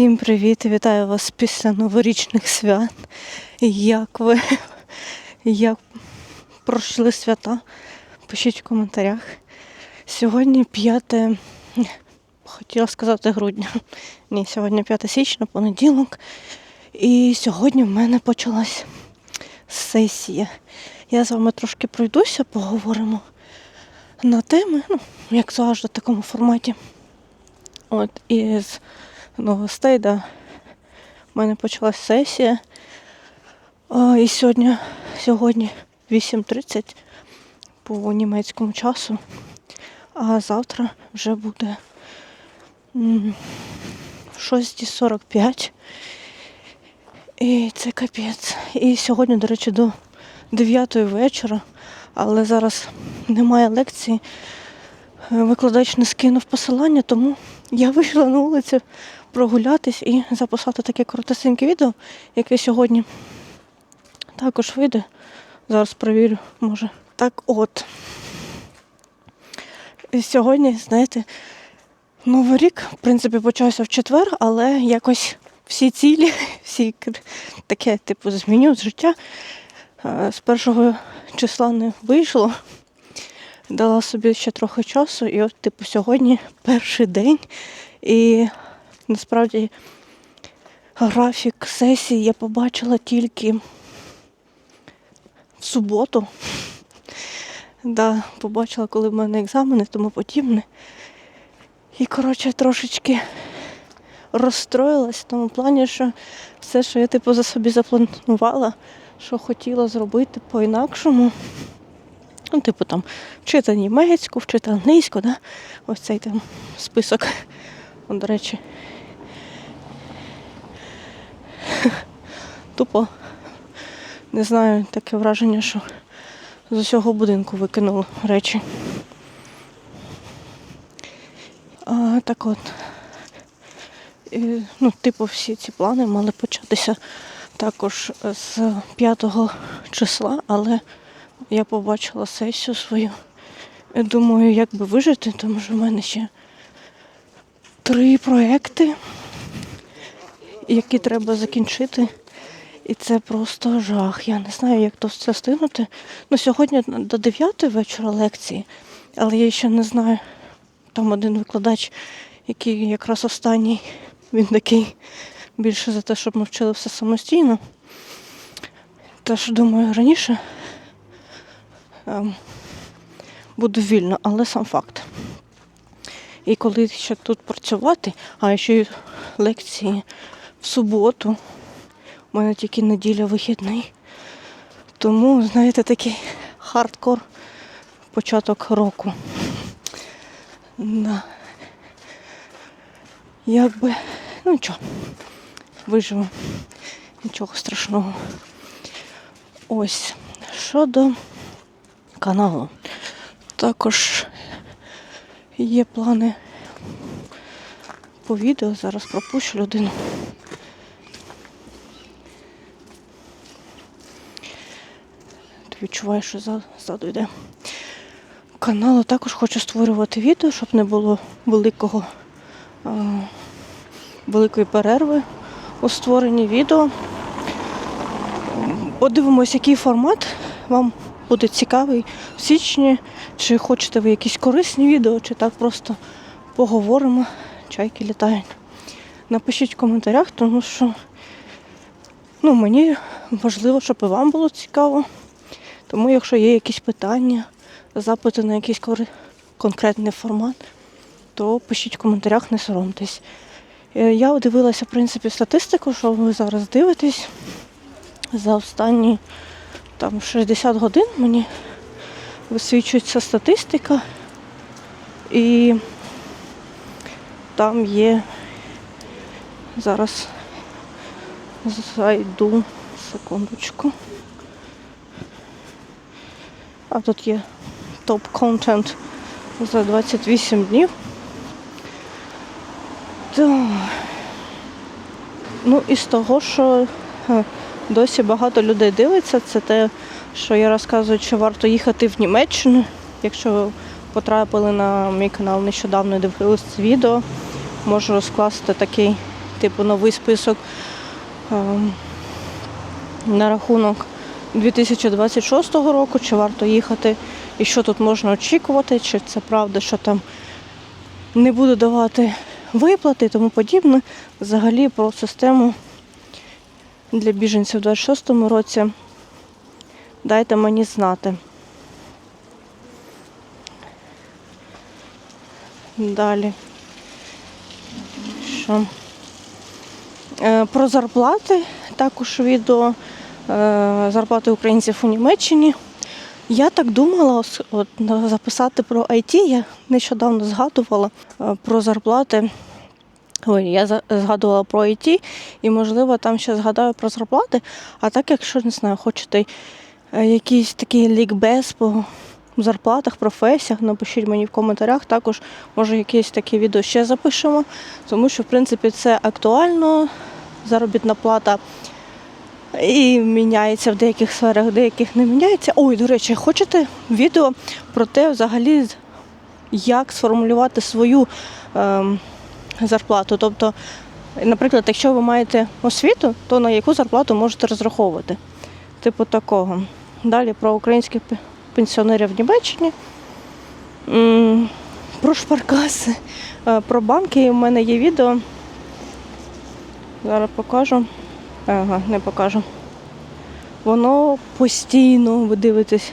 Всім привіт! Вітаю вас після новорічних свят. Як ви як пройшли свята? Пишіть в коментарях. Сьогодні 5, хотіла сказати грудня. Ні, сьогодні 5 січня, понеділок. І сьогодні в мене почалась сесія. Я з вами трошки пройдуся, поговоримо на теми, ну, як завжди, в такому форматі. От, із новостей, да. У мене почалась сесія. А, і сьогодні, сьогодні 8.30 по німецькому часу. А завтра вже буде 6.45. І це капець. І сьогодні, до речі, до 9 вечора, але зараз немає лекції. Викладач не скинув посилання, тому я вийшла на вулицю прогулятись і записати таке коротесеньке відео, яке сьогодні також вийде. Зараз перевірю, може. Так от. Сьогодні, знаєте, Новий рік, в принципі, почався в четвер, але якось всі цілі, всі таке, типу, зміню з життя. е, З першого числа не вийшло. Дала собі ще трохи часу, і от, типу, сьогодні перший день. І насправді графік сесії я побачила тільки в суботу. Да, побачила, коли в мене екзамени, тому подібне. І, коротше, трошечки розстроїлась в тому плані, що все, що я типу за собі запланувала, що хотіла зробити по-інакшому. Ну, типу там вчити німецьку, вчити англійську, да? ось цей там список. От, до речі. Тупо не знаю, таке враження, що з усього будинку викинули речі. А, так от. І, ну, типу, всі ці плани мали початися також з 5 числа, але я побачила сесію свою. І думаю, як би вижити, тому що в мене ще три проекти, які треба закінчити. І це просто жах. Я не знаю, як то все стигнути. Ну, сьогодні до 9 вечора лекції, але я ще не знаю. Там один викладач, який якраз останній, він такий більше за те, щоб ми вчили все самостійно. Тож, думаю, раніше ем, буду вільно, але сам факт. І коли ще тут працювати, а ще й лекції в суботу, у мене тільки неділя вихідний. Тому, знаєте, такий хардкор початок року. Да. Якби, ну нічого, виживемо. Нічого страшного. Ось. Щодо каналу. Також є плани по відео. Зараз пропущу людину. Відчуваю, що за- ззаду йде. Каналу також хочу створювати відео, щоб не було великого, а, великої перерви у створенні відео. Подивимось, який формат вам буде цікавий в січні. Чи хочете ви якісь корисні відео, чи так просто поговоримо. Чайки літають. Напишіть в коментарях, тому що ну, мені важливо, щоб і вам було цікаво. Тому, якщо є якісь питання, запити на якийсь конкретний формат, то пишіть в коментарях, не соромтесь. Е, Я дивилася, в принципі, статистику, що ви зараз дивитесь. За останні там 60 годин мені висвічується статистика. І там є зараз зайду секундочку. А тут є топ-контент за 28 днів. Так. Ну і з того, що досі багато людей дивиться, це те, що я розказую, чи варто їхати в Німеччину. Якщо ви потрапили на мій канал нещодавно і дивились це відео, можу розкласти такий типу новий список ем, на рахунок 2026 року, чи варто їхати, і що тут можна очікувати, чи це правда, що там не буду давати виплати і тому подібне. Взагалі про систему для біженців у 26-му році дайте мені знати. Далі. Що? Е, Про зарплати також відео зарплати українців у Німеччині. Я так думала от, записати про IT. Я нещодавно згадувала е, про зарплати. Ой, я згадувала про IT, і, можливо, там ще згадаю про зарплати. А так, якщо не знаю, хочете е, якийсь такий лікбез по зарплатах, професіях, напишіть мені в коментарях. Також, може, якесь таке відео ще запишемо, тому що, в принципі, це актуально. Заробітна плата і міняється в деяких сферах, в деяких не міняється. Ой, до речі, хочете відео про те, взагалі, як сформулювати свою ем, зарплату? Тобто, наприклад, якщо ви маєте освіту, то на яку зарплату можете розраховувати? Типу такого. Далі про українських пенсіонерів в Німеччині. Про шпаркаси, е, про банки. У мене є відео. Зараз покажу. Ага, не покажу. Воно постійно, ви дивитесь.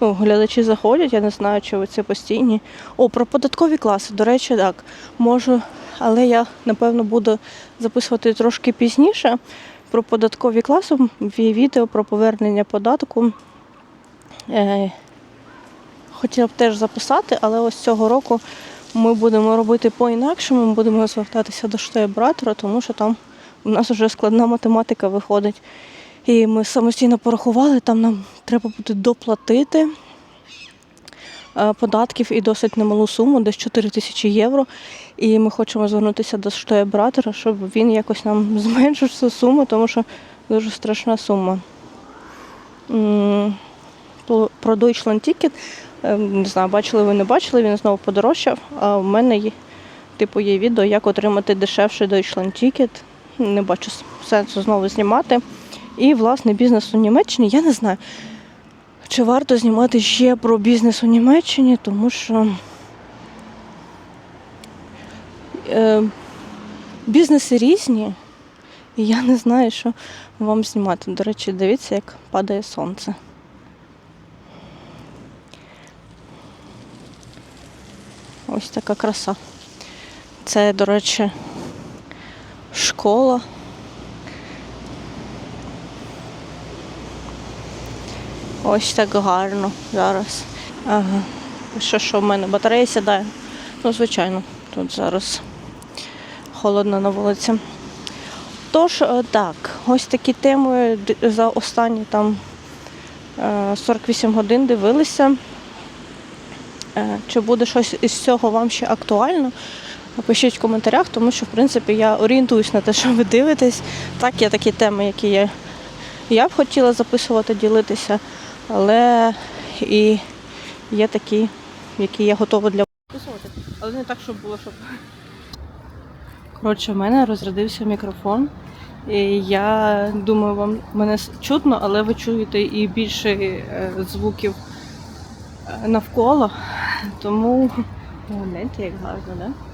Ну, глядачі заходять, я не знаю, чи ви це постійні. О, про податкові класи, до речі, так. Можу, але я напевно буду записувати трошки пізніше. Про податкові класи відео про повернення податку. Е, хотіла б теж записати, але ось цього року ми будемо робити по-інакшому, ми будемо звертатися до штаб-братора, тому що там у нас вже складна математика виходить. І ми самостійно порахували, там нам треба буде доплатити е, податків і досить немалу суму, десь 4 тисячі євро. І ми хочемо звернутися до штаб-братора, щоб він якось нам зменшив цю суму, тому що дуже страшна сума. Про про Deutschland Ticket, е, не знаю, бачили ви не бачили, він знову подорожчав. А в мене є, типу, є відео, як отримати дешевший Deutschland Ticket. Не бачу сенсу знову знімати. І, власне, бізнес у Німеччині. Я не знаю, чи варто знімати ще про бізнес у Німеччині, тому що е, бізнеси різні, і я не знаю, що вам знімати. До речі, дивіться, як падає сонце. Ось така краса. Це, до речі, школа. Ось так гарно зараз. Ага. Що, що в мене? Батарея сідає. Ну, звичайно, тут зараз холодно на вулиці. Тож, е, так, ось такі теми за останні там е, 48 годин дивилися. Е, Чи буде щось із цього вам ще актуально? Пишіть в коментарях, тому що в принципі я орієнтуюсь на те, що ви дивитесь. Так, є такі теми, які я, я б хотіла записувати, ділитися, але і є такі, які я готова для записувати. Але не так, щоб було, щоб. Коротше, в мене розрядився мікрофон. І я думаю, вам мене чутно, але ви чуєте і більше е, звуків е, навколо. Тому гляньте, як гарно, да?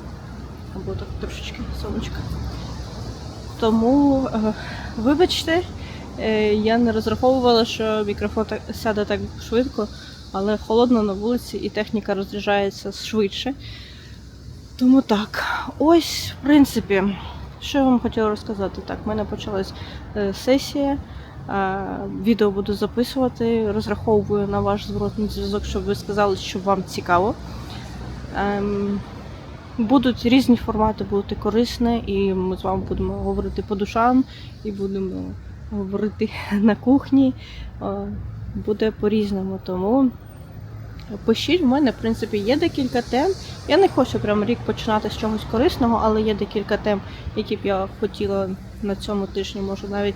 Або так трошечки сонечко. Тому, е, вибачте, е, я не розраховувала, що мікрофон сяде так швидко, але холодно на вулиці і техніка розряджається швидше. Тому так, ось, в принципі, що я вам хотіла розказати. Так, в мене почалась е, сесія. Відео буду записувати, розраховую на ваш зворотний зв'язок, щоб ви сказали, що вам цікаво. Будуть різні формати, будуть і корисні, і ми з вами будемо говорити по душам, і будемо говорити на кухні. Е, Буде по-різному. Тому пишіть, в мене, в принципі, є декілька тем. Я не хочу прям рік починати з чогось корисного, але є декілька тем, які б я хотіла на цьому тижні, може навіть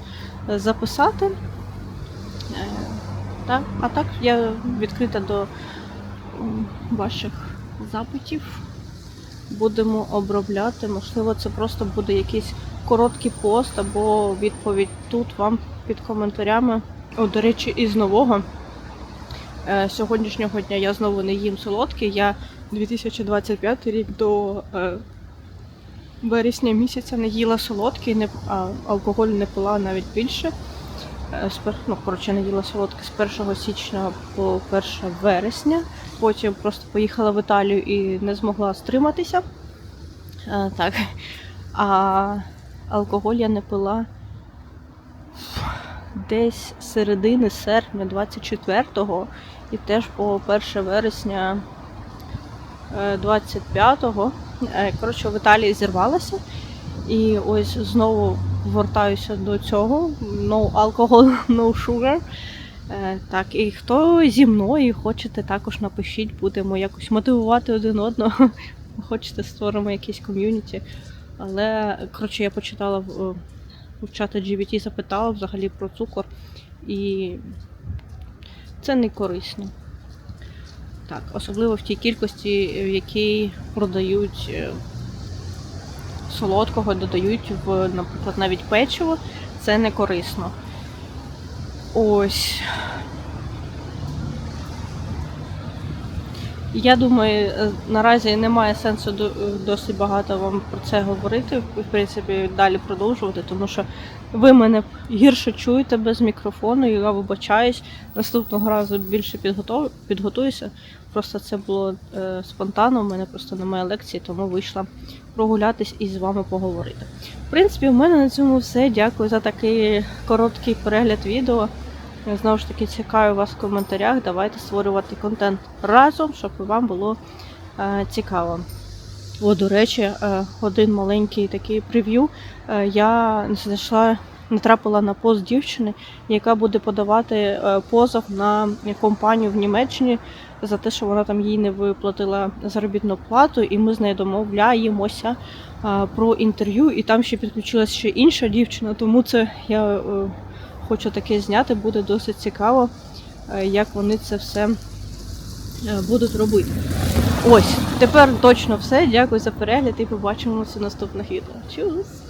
записати. Е, Так, а так я відкрита до ваших запитів. Будемо обробляти. Можливо, це просто буде якийсь короткий пост або відповідь тут вам під коментарями. О, до речі, із нового. Е, сьогоднішнього дня я знову не їм солодкий. Я 2025 рік до е, вересня місяця не їла солодкий, не, а, алкоголь не пила навіть більше. Е, ну, коротше, не солодке з 1 січня по 1 вересня. Потім просто поїхала в Італію і не змогла стриматися. Е, так. А алкоголь я не пила десь з середини серпня 24-го і теж по 1 вересня е, 25-го. Е, Коротше, в Італії зірвалася. І ось знову вертаюся до цього. No alcohol, no sugar. Е, Так, і хто зі мною хочете, також напишіть, будемо якось мотивувати один одного. Хочете, створимо якесь ком'юніті. Але, коротше, я почитала в, в чата GBT, запитала взагалі про цукор, і це не корисно. Так, особливо в тій кількості, в якій продають е, солодкого, додають в, наприклад, навіть печиво, це не корисно. Ось. Я думаю, е, наразі немає сенсу досить багато вам про це говорити, в принципі, далі продовжувати, тому що ви мене гірше чуєте без мікрофону, і я вибачаюсь. Наступного разу більше підготуюся. Просто це було е, спонтанно, у мене просто немає лекції, тому вийшла прогулятись і з вами поговорити. В принципі, у мене на цьому все. Дякую за такий короткий перегляд відео. Я Знову ж таки чекаю вас в коментарях. Давайте створювати контент разом, щоб вам було е, цікаво. О, до речі, е, один маленький такий прев'ю. Е, я знайшла, натрапила на пост дівчини, яка буде подавати е, позов на компанію в Німеччині за те, що вона там їй не виплатила заробітну плату, і ми з нею домовляємося е, про інтерв'ю. І там ще підключилася ще інша дівчина, тому це я е, хочу таке зняти, буде досить цікаво, е, як вони це все будуть робити. Ось, тепер точно все. Дякую за перегляд і побачимося в наступних відео. Чус!